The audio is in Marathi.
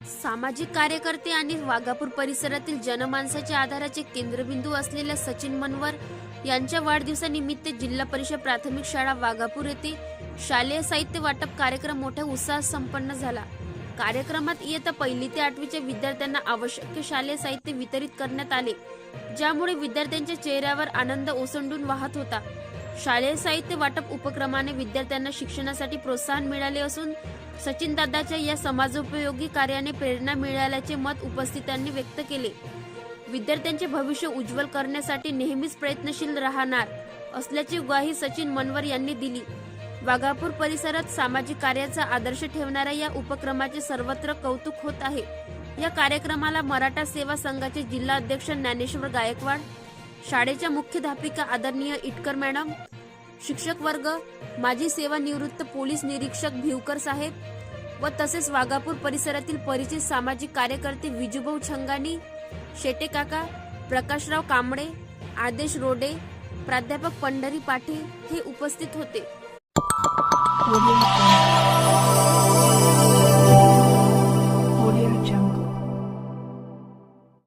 सामाजिक कार्यकर्ते आणि वाघापूर परिसरातील जनमानसाच्या आधाराचे केंद्रबिंदू असलेल्या सचिन मनवर यांच्या वाढदिवसानिमित्त जिल्हा परिषद प्राथमिक शाळा वाघापूर येथे शालेय साहित्य वाटप कार्यक्रम मोठ्या उत्साहात संपन्न झाला. कार्यक्रमात इयत्ता पहिली ते आठवीच्या विद्यार्थ्यांना आवश्यक शालेय साहित्य वितरित करण्यात आले ज्यामुळे विद्यार्थ्यांच्या चेहऱ्यावर आनंद ओसंडून वाहत होता. शालेय साहित्य वाटप उपक्रमाने विद्यार्थ्यांना शिक्षणासाठी प्रोत्साहन मिळाले असून सचिन दादाच्या या समाजोपयोगी कार्याने प्रेरणा मिळाल्याचे मत उपस्थितांनी व्यक्त केले. विद्यार्थ्यांचे भविष्य उज्ज्वल करण्यासाठी नेहमीच प्रयत्नशील राहणार असल्याची ग्वाही सचिन मनवर यांनी दिली. वाघापूर परिसरात सामाजिक कार्याचा आदर्श ठेवणाऱ्या या उपक्रमाचे सर्वत्र कौतुक होत आहे. या कार्यक्रमाला मराठा सेवा संघाचे जिल्हा अध्यक्ष ज्ञानेश्वर गायकवाड शाळेच्या मुख्याध्यापिका आदरणीय इटकर मॅडम शिक्षक वर्ग माजी सेवानिवृत्त पोलीस निरीक्षक भिवकर साहेब व तसेच वाघापूर परिसरातील परिचित सामाजिक कार्यकर्ते विजूभाऊ छंगानी शेटे काका प्रकाशराव कांबळे आदेश रोडे प्राध्यापक पंढरी पाटील हे उपस्थित होते.